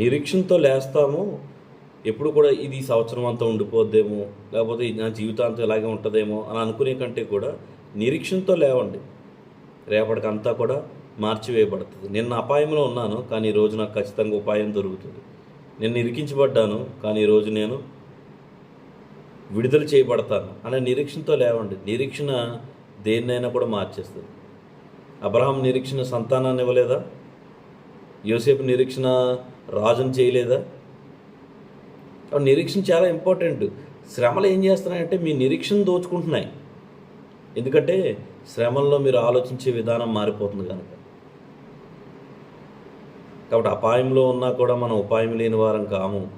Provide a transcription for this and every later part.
నిరీక్షణతో లేస్తాము. ఎప్పుడు కూడా ఇది సంవత్సరం అంతా ఉండిపోద్దేమో లేకపోతే ఇది నా జీవితాంతం ఇలాగే ఉంటుందేమో అని అనుకునే కంటే కూడా నిరీక్షణతో లేవండి. రేపటికంతా కూడా మార్చివేయబడుతుంది నిన్న అపాయంలో ఉన్నాను కానీ ఈరోజు రోజు నాకు ఖచ్చితంగా ఉపాయం దొరుకుతుంది. నేను ఇరికించబడ్డాను కానీ ఈరోజు నేను విడుదల చేయబడతాను అనే నిరీక్షణతో లేవండి. నిరీక్షణ దేన్నైనా కూడా మార్చేస్తుంది. అబ్రహాం నిరీక్షణ సంతానాన్ని ఇవ్వలేదా? యోసేపు నిరీక్షణ రాజును చేయలేదా? నిరీక్షణ చాలా ఇంపార్టెంట్. శ్రమలు ఏం చేస్తున్నాయంటే మీ నిరీక్షణ దోచుకుంటున్నాయి. ఎందుకంటే శ్రమల్లో మీరు ఆలోచించే విధానం మారిపోతుంది కనుక. కాబట్టి అపాయంలో ఉన్నా కూడా మనం ఉపాయం లేని వారం కాము.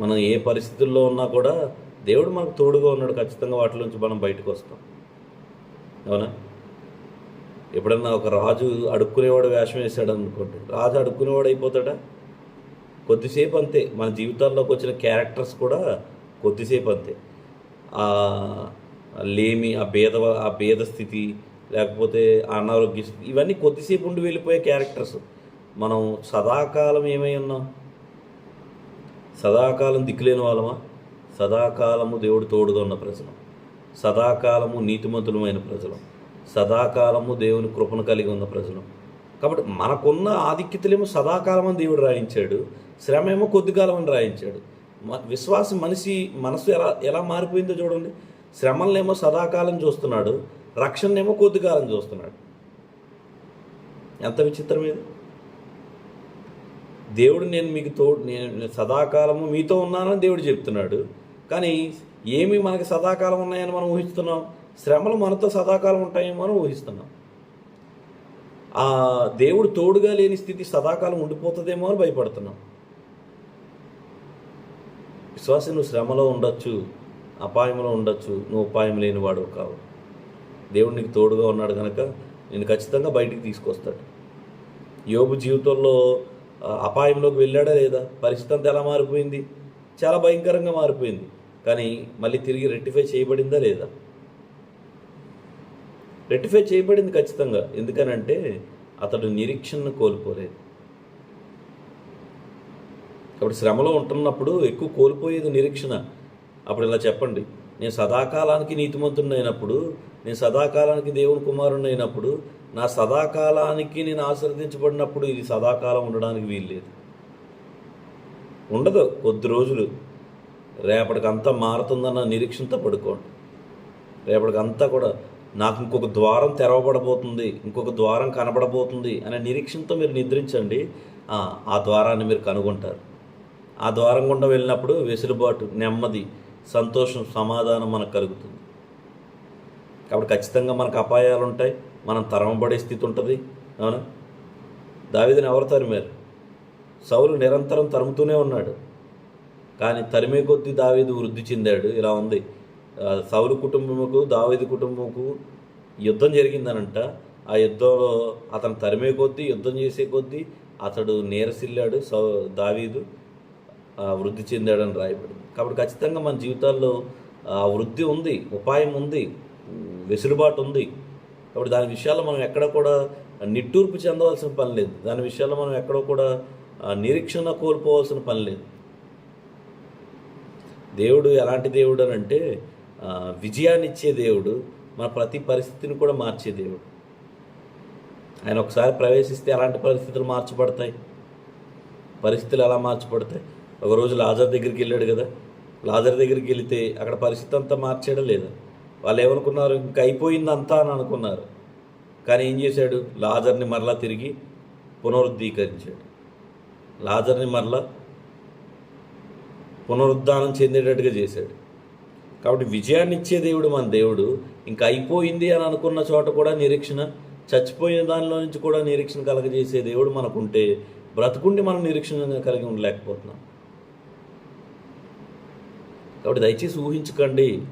మనం ఏ పరిస్థితుల్లో ఉన్నా కూడా దేవుడు మనకు తోడుగా ఉన్నాడు. ఖచ్చితంగా వాటిలోంచి మనం బయటకు వస్తాం. అవునా? ఎప్పుడన్నా ఒక రాజు అడుక్కునేవాడు వేషం వేశాడు అనుకోండి రాజు అడుక్కునేవాడు అయిపోతాడా? కొద్దిసేపు అంతే. మన జీవితాల్లోకి వచ్చిన క్యారెక్టర్స్ కూడా కొద్దిసేపు అంతే. ఆ లేమి ఆ భేద ఆ భేద స్థితి లేకపోతే అనారోగ్య స్థితి ఇవన్నీ కొద్దిసేపు ఉండి వెళ్ళిపోయే క్యారెక్టర్స్. మనం సదాకాలం ఏమై ఉన్నాం? సదాకాలం దిక్కులేని వాళ్ళమా? సదాకాలము దేవుడు తోడుగా ఉన్న ప్రజలం. సదాకాలము నీతిమంతులమైన ప్రజలం. సదాకాలము దేవుని కృపను కలిగి ఉన్న ప్రజలు. కాబట్టి మనకున్న ఆధిక్యతలేమో సదాకాలం అని దేవుడు రాయించాడు శ్రమ ఏమో కొద్ది కాలం అని రాయించాడు. మ- విశ్వాసం మనిషి మనసు ఎలా ఎలా మారిపోయిందో చూడండి. శ్రమలనేమో సదాకాలం చూస్తున్నాడు రక్షణనేమో కొద్ది కాలం చూస్తున్నాడు. ఎంత విచిత్రం ఇది. దేవుడు నేను మీకు తోడు నేను సదాకాలము మీతో ఉన్నానని దేవుడు చెప్తున్నాడు. కానీ ఏమి మనకి సదాకాలం ఉన్నాయని మనం ఊహిస్తున్నాం? శ్రమలు మనతో సదాకాలం ఉంటాయేమో అని ఊహిస్తున్నాం. ఆ దేవుడు తోడుగా లేని స్థితి సదాకాలం ఉండిపోతుందేమో అని భయపడుతున్నాం. విశ్వాసం నువ్వు శ్రమలో ఉండొచ్చు అపాయంలో ఉండొచ్చు నువ్వు ఉపాయం లేనివాడు కావు. దేవుడు నీకు తోడుగా ఉన్నాడు కనుక నేను ఖచ్చితంగా బయటికి తీసుకొస్తాడు. యోబు జీవితంలో అపాయంలోకి వెళ్ళాడా లేదా? పరిస్థితి అంతా ఎలా మారిపోయింది? చాలా భయంకరంగా మారిపోయింది. కానీ మళ్ళీ తిరిగి రెక్టిఫై చేయబడిందా లేదా? రెక్టిఫై చేయబడింది ఖచ్చితంగా. ఎందుకనంటే అతడు నిరీక్షణను కోల్పోలేదు. కాబట్టి శ్రమలో ఉంటున్నప్పుడు ఎక్కువ కోల్పోయేది నిరీక్షణ. అప్పుడు ఇలా చెప్పండి. నేను సదాకాలానికి నీతిమంతుడినైనప్పుడు నేను సదాకాలానికి దేవుని కుమారుని అయినప్పుడు నా సదాకాలానికి నేను ఆశీర్వదించబడినప్పుడు ఇది సదాకాలం ఉండడానికి వీల్లేదు. ఉండదు. కొద్ది రోజులు. రేపటికంతా మారుతుందన్న నిరీక్షణతో పడుకోండి. రేపటికంతా కూడా నాకు ఇంకొక ద్వారం తెరవబడబోతుంది ఇంకొక ద్వారం కనబడబోతుంది అనే నిరీక్షణతో మీరు నిద్రించండి. ఆ, ద్వారాన్ని మీరు కనుగొంటారు. ఆ ద్వారం గుండా వెళ్ళినప్పుడు వెసులుబాటు నెమ్మది సంతోషం సమాధానం మనకు కలుగుతుంది. కాబట్టి ఖచ్చితంగా మనకు అపాయాలు ఉంటాయి మనం తరమబడే స్థితి ఉంటుంది. అవునా? దావిదని ఎవరు తరిమారు? సౌలు నిరంతరం తరుముతూనే ఉన్నాడు. కానీ తరిమే కొద్దీ దావీదు వృద్ధి చెందాడు. ఇలా ఉంది. సౌలు కుటుంబముకు దావీదు కుటుంబముకు యుద్ధం జరిగిందనంట. ఆ యుద్ధంలో అతను తరిమే కొద్దీ యుద్ధం చేసే కొద్దీ అతడు నీరసిల్లాడు సౌ దావీదు వృద్ధి చెందాడని రాయబడింది. కాబట్టి ఖచ్చితంగా మన జీవితాల్లో ఆ వృద్ధి ఉంది ఉపాయం ఉంది వెసులుబాటు ఉంది. కాబట్టి దాని విషయాల్లో మనం ఎక్కడ కూడా నిట్టూర్పు చెందవలసిన పని లేదు. దాని విషయాల్లో మనం ఎక్కడ కూడా నిరీక్షణ కోల్పోవాల్సిన పని లేదు. దేవుడు ఎలాంటి దేవుడు అని అంటే విజయాన్నిచ్చే దేవుడు మన ప్రతి పరిస్థితిని కూడా మార్చే దేవుడు. ఆయన ఒకసారి ప్రవేశిస్తే అలాంటి పరిస్థితులు మార్చబడతాయి. పరిస్థితులు ఎలా మార్చబడతాయి? ఒకరోజు లాజర్ దగ్గరికి వెళ్ళాడు కదా. లాజర్ దగ్గరికి వెళితే అక్కడ పరిస్థితి అంతా మార్చేయడం లేదా? వాళ్ళు ఏమనుకున్నారు? ఇంక అయిపోయింది అంతా అని అనుకున్నారు. కానీ ఏం చేశాడు? లాజర్ని మరలా తిరిగి పునరుద్ధీకరించాడు. లాజర్ని మరలా పునరుద్ధానం చెందేటట్టుగా చేశాడు. కాబట్టి విజయాన్ని ఇచ్చే దేవుడు మన దేవుడు. ఇంకా అయిపోయింది అని అనుకున్న చోట కూడా నిరీక్షణ చచ్చిపోయిన దానిలో నుంచి కూడా నిరీక్షణ కలగజేసే దేవుడు మనకుంటే బ్రతుకుండి మనం నిరీక్షణ కలిగి ఉండలేకపోతున్నాం. కాబట్టి దయచేసి ఊహించకండి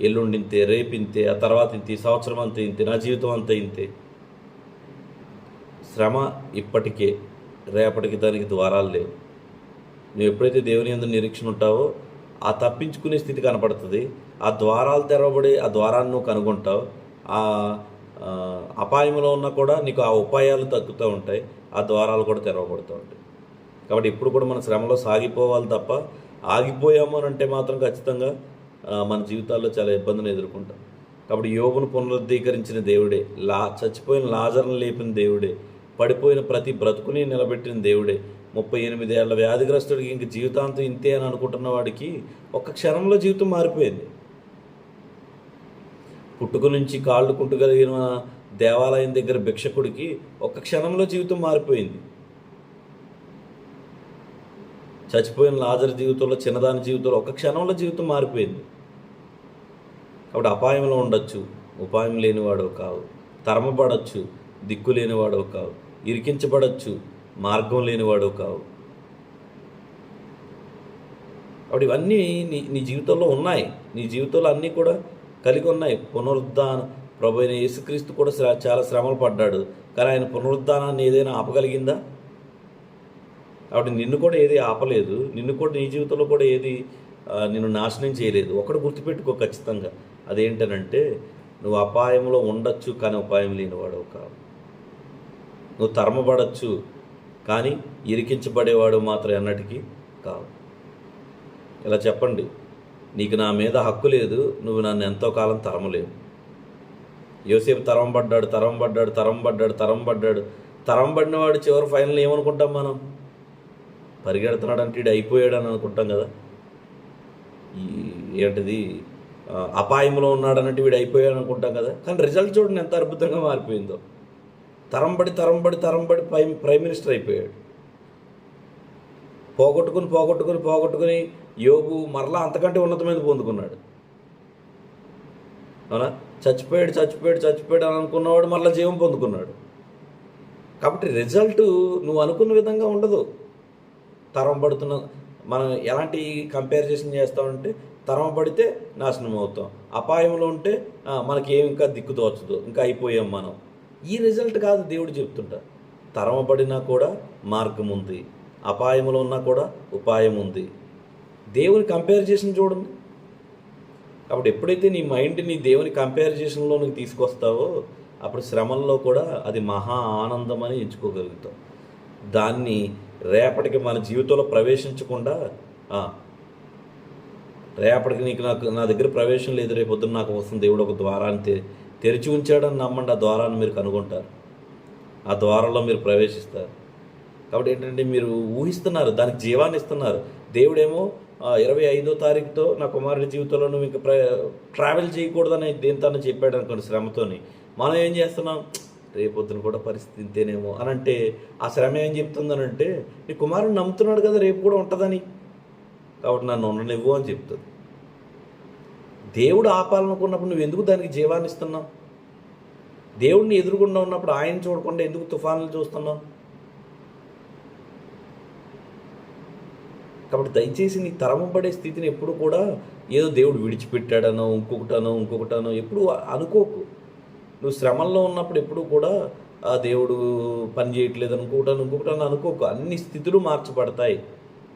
ఎల్లుండింతే రేపింతే ఆ తర్వాత ఇంతే సంవత్సరం అంతా ఇంతే నా జీవితం అంతా ఇంతే. శ్రమ ఇప్పటికే రేపటికి దానికి ద్వారాలు లేవు. నువ్వు ఎప్పుడైతే దేవుని ఎందుకు నిరీక్షణ ఉంటావో ఆ తప్పించుకునే స్థితి కనపడుతుంది. ఆ ద్వారాలు తెరవబడి ఆ ద్వారాన్ని నువ్వు కనుగొంటావు. ఆ అపాయంలో ఉన్నా కూడా నీకు ఆ ఉపాయాలు తగ్గుతూ ఉంటాయి. ఆ ద్వారాలు కూడా తెరవబడుతూ ఉంటాయి. కాబట్టి ఇప్పుడు కూడా మన శ్రమలో సాగిపోవాలి తప్ప ఆగిపోయాము అని అంటే మాత్రం ఖచ్చితంగా మన జీవితాల్లో చాలా ఇబ్బందిని ఎదుర్కొంటాం. కాబట్టి యోగును పునరుద్ధీకరించిన దేవుడే లా చచ్చిపోయిన లాజర్ను లేపిన దేవుడే పడిపోయిన ప్రతి బ్రతుకుని నిలబెట్టిన దేవుడే ముప్పై ఎనిమిది ఏళ్ళ వ్యాధిగ్రస్తుడికి ఇంక జీవితాంతం ఇంతే అని అనుకుంటున్న వాడికి ఒక్క క్షణంలో జీవితం మారిపోయింది. పుట్టుక నుంచి కాళ్ళు కుంటుగలిగిన దేవాలయం దగ్గర భిక్షకుడికి ఒక్క క్షణంలో జీవితం మారిపోయింది. చచ్చిపోయిన లాజర్ జీవితంలో చిన్నదాని జీవితంలో ఒక క్షణంలో జీవితం మారిపోయింది. కాబట్టి అపాయంలో ఉండొచ్చు ఉపాయం లేనివాడు కావు. తరమబడచ్చు దిక్కు లేనివాడు కావు. ఇరికించబడచ్చు మార్గం లేనివాడు కావు. అప్పుడు ఇవన్నీ నీ నీ జీవితంలో ఉన్నాయి. నీ జీవితంలో అన్నీ కూడా కలిగి ఉన్నాయి. పునరుద్ధాన ప్రభు అయిన యేసుక్రీస్తు కూడా చాలా శ్రమలు పడ్డాడు. కానీ ఆయన పునరుద్ధానాన్ని ఏదైనా ఆపగలిగిందా? కాబట్టి నిన్ను కూడా ఏది ఆపలేదు. నిన్ను కూడా నీ జీవితంలో కూడా ఏది నిన్ను నాశనం చేయలేదు. ఒకటి గుర్తుపెట్టుకో ఖచ్చితంగా. అదేంటనంటే నువ్వు అపాయంలో ఉండొచ్చు కానీ ఉపాయం లేనివాడు కావు. నువ్వు తరమబడచ్చు కానీ ఇరికించబడేవాడు మాత్రం ఎన్నటికీ కావు ఇలా చెప్పండి నీకు నా మీద హక్కు లేదు నువ్వు నన్ను ఎంతో కాలం తరమలేవు. యోసేపు తరం పడ్డాడు తరం పడ్డాడు తరం పడ్డాడు తరం పడ్డాడు తరం పడినవాడు చివరి ఫైనల్ ఏమనుకుంటాం మనం? పరిగెడుతున్నాడు అంటే ఇడు అయిపోయాడు అని అనుకుంటాం కదా? ఈ ఏంటిది? అపాయంలో ఉన్నాడు అన్నట్టు వీడు అయిపోయాడు అనుకుంటాం కదా? కానీ రిజల్ట్ చూడండి ఎంత అద్భుతంగా మారిపోయిందో. తరంబడి తరంబడి తరంబడి ప్రైమ్ ప్రైమ్ మినిస్టర్ అయిపోయాడు. పోగొట్టుకుని పోగొట్టుకుని పోగొట్టుకుని యోగు మరలా అంతకంటే ఉన్నతమైన పొందుకున్నాడు. అవునా? చచ్చిపోయాడు చచ్చిపోయాడు చచ్చిపోయాడు అని అనుకున్నవాడు మరలా జీవం పొందుకున్నాడు. కాబట్టి రిజల్ట్ నువ్వు అనుకున్న విధంగా ఉండదు. తరం పడుతున్న మనం ఎలాంటి కంపారిజేషన్ చేస్తామంటే తరం పడితే నాశనం అవుతాం. అపాయంలో ఉంటే మనకి ఏం ఇంకా దిక్కు తోచదు. ఇంకా అయిపోయాం మనం. ఈ రిజల్ట్ కాదు దేవుడు చెప్తుంటా తరమబడినా కూడా మార్గం ఉంది. అపాయంలో ఉన్నా కూడా ఉపాయం ఉంది. దేవుని కంపారిజేషన్ చూడండి. కాబట్టి ఎప్పుడైతే నీ మైండ్ని దేవుని కంపారిజేషన్లోనికి తీసుకొస్తావో అప్పుడు శ్రమంలో కూడా అది మహా ఆనందం అని ఎంచుకోగలుగుతాం దాన్ని రేపటికి మన జీవితంలో ప్రవేశించకుండా రేపటికి నీకు నాకు నా దగ్గర ప్రవేశం లేదు రేపొద్దున నాకు వస్తుంది దేవుడు ఒక ద్వారాన్ని తెరిచి ఉంచాడని నమ్మండి ఆ ద్వారాన్ని మీరు కనుగొంటారు. ఆ ద్వారంలో మీరు ప్రవేశిస్తారు. కాబట్టి ఏంటంటే మీరు ఊహిస్తున్నారు దానికి జీవాన్ని ఇస్తున్నారు. దేవుడేమో ఇరవై ఐదో తారీఖుతో నా కుమారుడి జీవితంలో నువ్వు ఇంకా ప్ర ట్రావెల్ చేయకూడదని దేంతో చెప్పాడు అనుకోండి శ్రమతోని. మనం ఏం చేస్తున్నాం? రేపొద్దున కూడా పరిస్థితి ఇంతేనేమో అని అంటే ఆ శ్రమ ఏం చెప్తుందనంటే నీ కుమారుడు నమ్ముతున్నాడు కదా రేపు కూడా ఉంటుందని. కాబట్టి నన్ను ఉండనివ్వు అని చెప్తుంది. దేవుడు ఆపాలనుకున్నప్పుడు నువ్వు ఎందుకు దానికి జీవాన్ని ఇస్తున్నావు? దేవుడిని ఎదురుకుండా ఉన్నప్పుడు ఆయన చూడకుండా ఎందుకు తుఫానులు చూస్తున్నావు? కాబట్టి దయచేసి నీ తరమబడే స్థితిని ఎప్పుడు కూడా ఏదో దేవుడు విడిచిపెట్టాడనో ఇంకొకటనో ఇంకొకటనో ఎప్పుడు అనుకోకు. నువ్వు శ్రమంలో ఉన్నప్పుడు ఎప్పుడు కూడా ఆ దేవుడు పని చేయట్లేదు ఇంకొకటను ఇంకొకటనో అనుకోకు. అన్ని స్థితులు మార్చబడతాయి.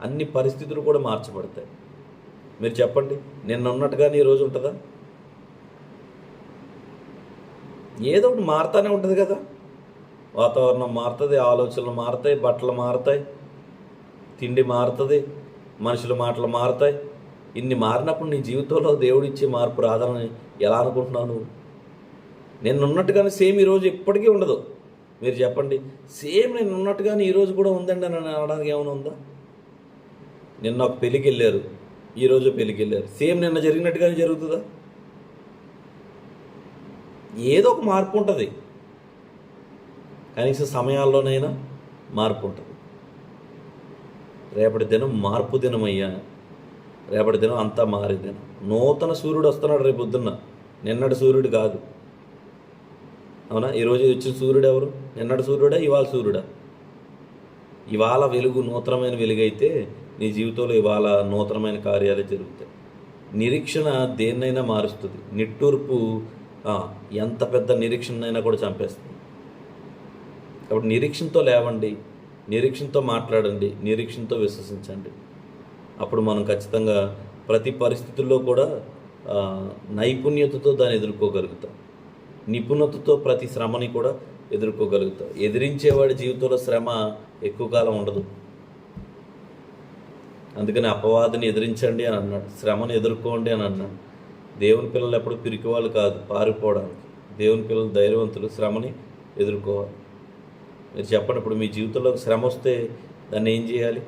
అన్ని పరిస్థితులు కూడా మార్చబడతాయి. మీరు చెప్పండి నిన్న ఉన్నట్టుగానే ఈరోజు ఉంటుందా? ఏదో ఒకటి మారుతానే ఉంటుంది కదా. వాతావరణం మారుతుంది ఆలోచనలు మారుతాయి బట్టలు మారుతాయి తిండి మారుతుంది మనుషుల మాటలు మారుతాయి. ఇన్ని మారినప్పుడు నీ జీవితంలో దేవుడిచ్చే మార్పు రాదని ఎలా అనుకుంటున్నావు నువ్వు? నేను ఉన్నట్టుగానే సేమ్ ఈరోజు ఎప్పటికీ ఉండదు. మీరు చెప్పండి సేమ్ నేను ఉన్నట్టుగానే ఈరోజు కూడా ఉందండి అని అనడానికి ఏమైనా ఉందా? నిన్న ఒక పెళ్ళికి వెళ్ళారు. ఈరోజు పెళ్ళికి వెళ్ళారు సేమ్ నిన్న జరిగినట్టుగానే జరుగుతుందా? ఏదో ఒక మార్పు ఉంటుంది. కనీస సమయాల్లోనైనా మార్పు ఉంటుంది. రేపటి దినం మార్పు దినం అయ్యా రేపటి దినం అంతా మారే దినం. నూతన సూర్యుడు వస్తున్నాడు రేపు పొద్దున్న. నిన్నటి సూర్యుడు కాదు. అవునా? ఈరోజు వచ్చిన సూర్యుడు ఎవరు? నిన్నటి సూర్యుడా ఇవాళ సూర్యుడా? ఇవాళ వెలుగు నూతనమైన వెలుగైతే నీ జీవితంలో ఇవాళ నూతనమైన కార్యాలు జరుగుతాయి. నిరీక్షణ దేన్నైనా మారుస్తుంది. నిట్టూర్పు ఎంత పెద్ద నిరీక్షణనైనా కూడా చంపేస్తుంది. కాబట్టి నిరీక్షణతో లేవండి నిరీక్షణతో మాట్లాడండి నిరీక్షణతో విశ్వసించండి. అప్పుడు మనం ఖచ్చితంగా ప్రతి పరిస్థితుల్లో కూడా నైపుణ్యతతో దాన్ని ఎదుర్కోగలుగుతాం. నిపుణతతో ప్రతి శ్రమని కూడా ఎదుర్కోగలుగుతాం. ఎదిరించేవాడి జీవితంలో శ్రమ ఎక్కువ కాలం ఉండదు. అందుకని అపవాదిని ఎదిరించండి అని అన్నాడు. శ్రమను ఎదుర్కోండి అని అన్నాడు. దేవుని పిల్లలు ఎప్పుడు పిరికి వాళ్ళు కాదు పారిపోవడానికి. దేవుని పిల్లలు ధైర్యవంతులు శ్రమని ఎదుర్కోవాలి. మీరు చెప్పండి ఇప్పుడు మీ జీవితంలో శ్రమ వస్తే దాన్ని ఏం చేయాలి?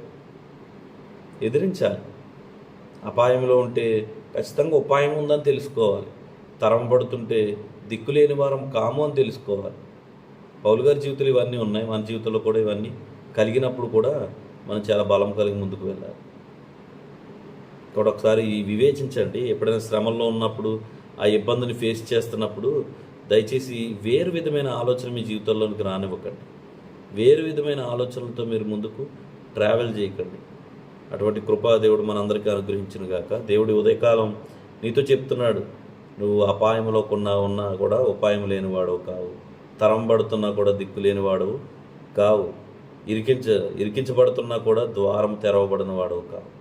ఎదిరించాలి. అపాయంలో ఉంటే ఖచ్చితంగా ఉపాయం ఉందని తెలుసుకోవాలి. తరం పడుతుంటే దిక్కులేని వారం కాము అని తెలుసుకోవాలి. పౌలు గారి జీవితంలో ఇవన్నీ ఉన్నాయి. మన జీవితంలో కూడా ఇవన్నీ కలిగినప్పుడు కూడా మనం చాలా బలం కలిగి ముందుకు వెళ్ళాలి. ఇక్కడ ఒకసారి వివేచించండి. ఎప్పుడైనా శ్రమంలో ఉన్నప్పుడు ఆ ఇబ్బందిని ఫేస్ చేస్తున్నప్పుడు దయచేసి వేరు విధమైన ఆలోచన మీ జీవితంలోనికి రానివ్వకండి. వేరు విధమైన ఆలోచనలతో మీరు ముందుకు ట్రావెల్ చేయకండి. అటువంటి కృపా దేవుడు మనందరికీ అనుగ్రహించిన గాక. దేవుడి ఉదయకాలం నీతో చెప్తున్నాడు నువ్వు అపాయంలో కొన్నా ఉన్నా కూడా ఉపాయం లేనివాడు కావు. తరం పడుతున్నా కూడా దిక్కు లేనివాడు కావు. ఇరికించ ఇరికించబడుతున్నా కూడా ద్వారం తెరవబడిన వాడు కావు.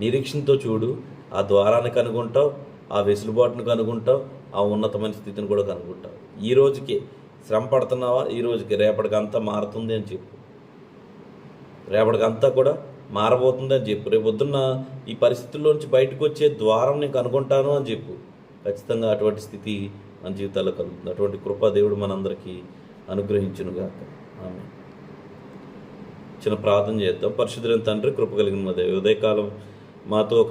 నిరీక్షణతో చూడు ఆ ద్వారాన్ని కనుగొంటావు ఆ వెసులుబాటును కనుగొంటావు ఆ ఉన్నతమైన స్థితిని కూడా కనుగొంటావు. ఈ రోజుకి శ్రమ పడుతున్నావా? ఈ రోజుకి రేపటికి అంతా మారుతుంది అని చెప్పు. రేపటికి అంతా కూడా మారబోతుంది అని చెప్పు. రేపు పొద్దున్న ఈ పరిస్థితుల్లోంచి బయటకు వచ్చే ద్వారం నేను కనుగొంటాను అని చెప్పు. ఖచ్చితంగా అటువంటి స్థితి మన జీవితాల్లో కలుగుతుంది. అటువంటి కృపా దేవుడు మనందరికీ అనుగ్రహించునుగాక. ఆమె చిన్న ప్రార్థన చేద్దాం. పరిశుద్ధులైన తండ్రి కృప కలిగిన మా ఉదయకాలం మాతో ఒక